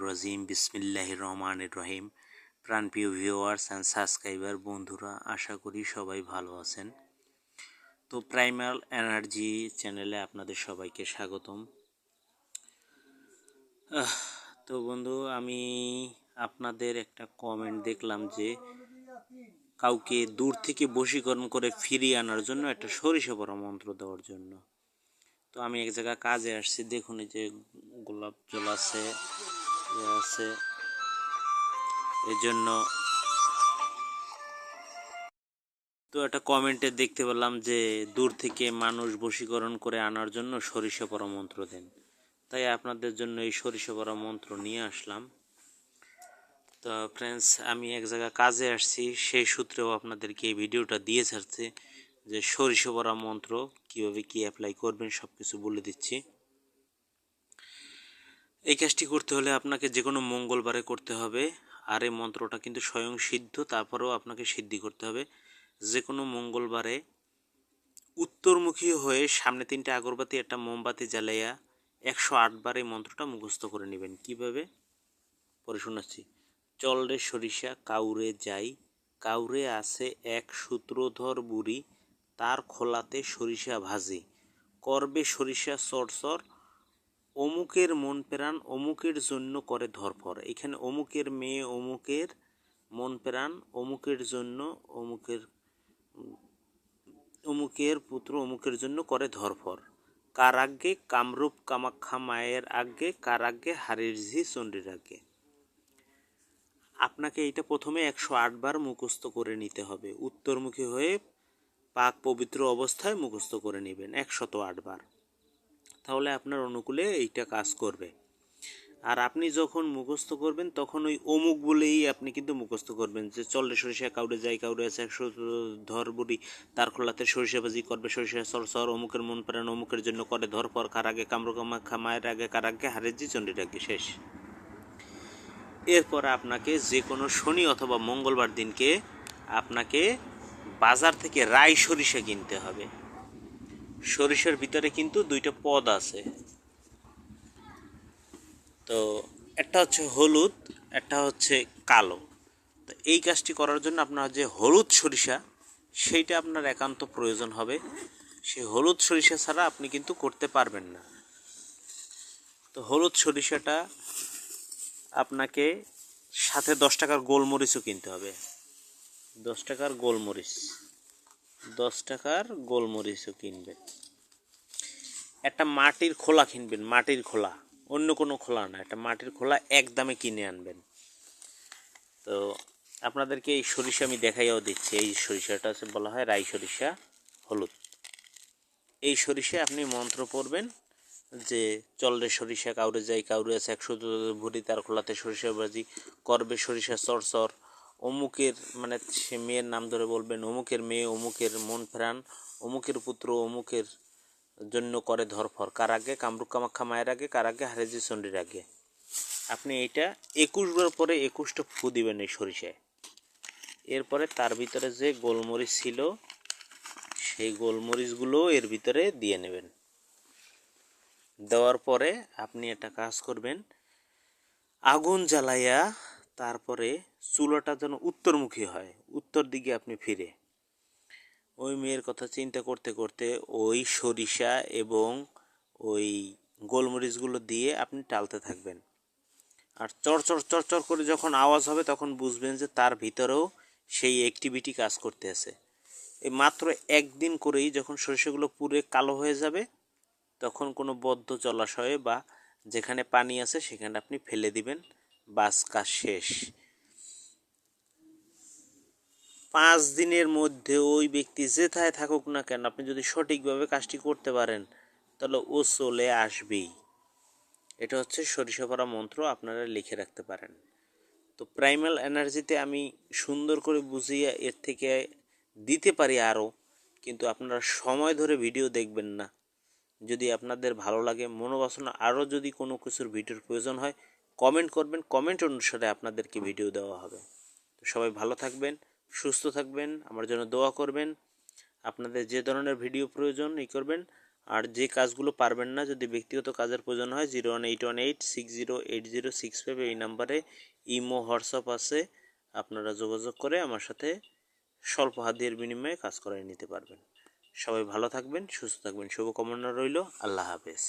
রাজিম, বিসমিল্লাহির রহমানির রহিম। প্রাণপ্রিয় ভিউয়ার্স অ্যান্ড সাবস্ক্রাইবার বন্ধুরা, আশা করি সবাই ভালো আছেন। তো প্রাইমাল এনার্জি চ্যানেলে আপনাদের সবাইকে স্বাগতম। তো বন্ধু, আমি আপনাদের একটা কমেন্ট দেখলাম যে, কাউকে দূর থেকে বশীকরণ করে ফিরিয়ে আনার জন্য একটা সরিষা পরা মন্ত্র দেওয়ার জন্য। তো আমি এক জায়গায় কাজে আসছি, দেখুন এই যে গোলাপ জল আছে আছে। এর জন্য তো একটা কমেন্টে দেখতে পেলাম যে, দূর থেকে মানুষ বশীকরণ করে আনার জন্য সরিষা পরা মন্ত্র দেন। তাই আপনাদের জন্য এই সরিষা পরা মন্ত্র নিয়ে আসলাম। তো ফ্রেন্ডস আমি এক জায়গায় কাজে আসছি, সেই সূত্রেও আপনাদেরকে এই ভিডিওটা দিয়ে ছাড়ছে। যে সরিষা পরা মন্ত্র, কীভাবে কি অ্যাপ্লাই করবেন সব কিছু বলে দিচ্ছি। এই কাজটি করতে হলে আপনাকে যে কোনো মঙ্গলবারে করতে হবে, আর এই মন্ত্রটা কিন্তু স্বয়ং সিদ্ধ, তারপরেও আপনাকে সিদ্ধি করতে হবে। যে কোনো মঙ্গলবারে উত্তরমুখী হয়ে সামনে তিনটে আগরবাতি, একটা মোমবাতি জ্বালাইয়া একশো আটবার এই মন্ত্রটা মুখস্থ করে নেবেন। কীভাবে? পরে শোনাচ্ছি। চল রে সরিষা, কাউরে যাই, কাউরে আছে এক সূত্রধর বুড়ি তার খোলাতে সরিষা ভাজি। করবে সরিষা চরচর। অমুকের মন প্রাণ অমুকের জন্য করে ধরফর। এখানে অমুকের মেয়ে, অমুকের মন প্রাণ, অমুকের জন্য, অমুকের অমুকের পুত্র অমুকের জন্য করে ধরফর। কার আজ্ঞে কামরূপ কামাখ্যা মায়ের আজ্ঞে কার আজ্ঞে হারির ঝি চণ্ডীর আজ্ঞে। আপনাকে এইটা প্রথমে একশো আটবার মুখস্থ করে নিতে হবে। উত্তরমুখী হয়ে পাক পবিত্র অবস্থায় মুখস্থ করে নেবেন একশত আটবার তাহলে আপনার অনুকূলে এইটা কাজ করবে। আর আপনি যখন মুখস্থ করবেন, তখন ওই অমুক বলেই আপনি কিন্তু মুখস্থ করবেন যে চলে সরিষা কাউরে, যাই কাউরে আছে, একশো ধর বুড়ি তার খোলাতে সরিষা ভাজি করবে, সরিষা সর সর, অমুকের মন প্রাণ, অমুকের জন্য করে ধর পর কার আগে কামরু কামাখা মায়ের আগে কার আগে চণ্ডীর আগে, শেষ। এরপর আপনাকে যে কোনো শনি অথবা মঙ্গলবার দিনকে আপনাকে বাজার থেকে রাই সরিষা কিনতে হবে। সরিষার ভিতরে কিন্তু দুইটা পদ আছে। তো একটা হচ্ছে হলুদ, একটা হচ্ছে কালো। তো এই কাজটি করার জন্য আপনার যে হলুদ সরিষা, সেইটা আপনার একান্ত প্রয়োজন হবে। সেই হলুদ সরিষা ছাড়া আপনি কিন্তু করতে পারবেন না। তো হলুদ সরিষাটা আপনাকে সাথে দশ টাকার গোলমরিচও কিনতে হবে। দশ টাকার গোলমরিচ। দশ টাকার গোলমরিচও কিনবেন। একটা মাটির খোলা কিনবেন, মাটির খোলা। অন্য কোনো খোলা না, একটা মাটির খোলা এক দামে কিনে আনবেন। তো আপনাদেরকে এই সরিষা আমি দেখাইয়াও দিচ্ছি। এই সরিষাটা হচ্ছে বলা হয় রাই সরিষা, হলুদ। এই সরিষায় আপনি মন্ত্র পড়বেন যে চলরে সরিষা, কাউরে যাই, কাউরে আছে একশো ভরি, তার খোলাতে সরিষা বাজি করবে সরিষা চরচর অমুকের মানে সে মেয়ের নাম ধরে বলবেন, অমুকের মেয়ে, অমুকের মন ফেরান অমুকের পুত্র, অমুকের জন্য করে ধরফর। কার আগে? কামরুক কামাখ্যা মায়ের আগে, কার আগে? হারেজি চণ্ডীর আগে। আপনি এইটা একুশ বার পরে একুশটা ফু দিবেন এই সরিষায়। এরপরে তার ভিতরে যে গোলমরিচ ছিল, সেই গোলমরিচগুলো এর ভিতরে দিয়ে নেবেন। দেওয়ার পরে আপনি একটা কাজ করবেন, আগুন জ্বালাইয়া তারপরে চুলাটা যেন উত্তরমুখী হয়, উত্তর দিকে আপনি ফিরে। ওই মেয়ের কথা চিন্তা করতে করতে ওই সরিষা এবং ওই গোলমরিচগুলো দিয়ে আপনি টালতে থাকবেন। আর চরচর চরচর করে যখন আওয়াজ হবে তখন বুঝবেন যে তার ভিতরেও সেই অ্যাক্টিভিটি কাজ করতে আছে। এই মাত্র একদিন করেই যখন সরিষাগুলো পুরে কালো হয়ে যাবে, তখন কোনো বদ্ধ জলাশয়ে বা যেখানে পানি আছে সেখানে আপনি ফেলে দিবেন। বাস কাজ শেষ। পাঁচ দিনের মধ্যে ওই ব্যক্তি যেথায় থাকুক না কেন, আপনি যদি সঠিকভাবে কাজটি করতে পারেন, তাহলে ও চলে আসবেই। এটা হচ্ছে সরিষা পরা মন্ত্র, আপনারা লিখে রাখতে পারেন। তো প্রাইমাল এনার্জিতে আমি সুন্দর করে বুঝিয়ে এর থেকে দিতে পারি আরও, কিন্তু আপনারা সময় ধরে ভিডিও দেখবেন না। যদি আপনাদের ভালো লাগে, মনোবাসনা আরও যদি কোনো কিছুর ভিডিওর প্রয়োজন হয় কমেন্ট করবেন কমেন্ট অনুসারে আপনাদেরকে ভিডিও দেওয়া হবে। তো সবাই ভালো থাকবেন, সুস্থ থাকবেন, আমার জন্য দোয়া করবেন। আপনাদের যে ধরনের ভিডিও প্রয়োজন এই করবেন। আর যে কাজগুলো পারবেন না, যদি ব্যক্তিগত কাজের প্রয়োজন হয় zero one eight one eight six zero eight zero six five এই নাম্বারে ইমো, হোয়াটসঅ্যাপ আছে। আপনারা যোগাযোগ করে আমার সাথে স্বল্প হাতের বিনিময়ে কাজ করাই নিতে পারবেন। সবাই ভালো থাকবেন, সুস্থ থাকবেন, শুভকামনা রইল। আল্লাহ হাফেজ।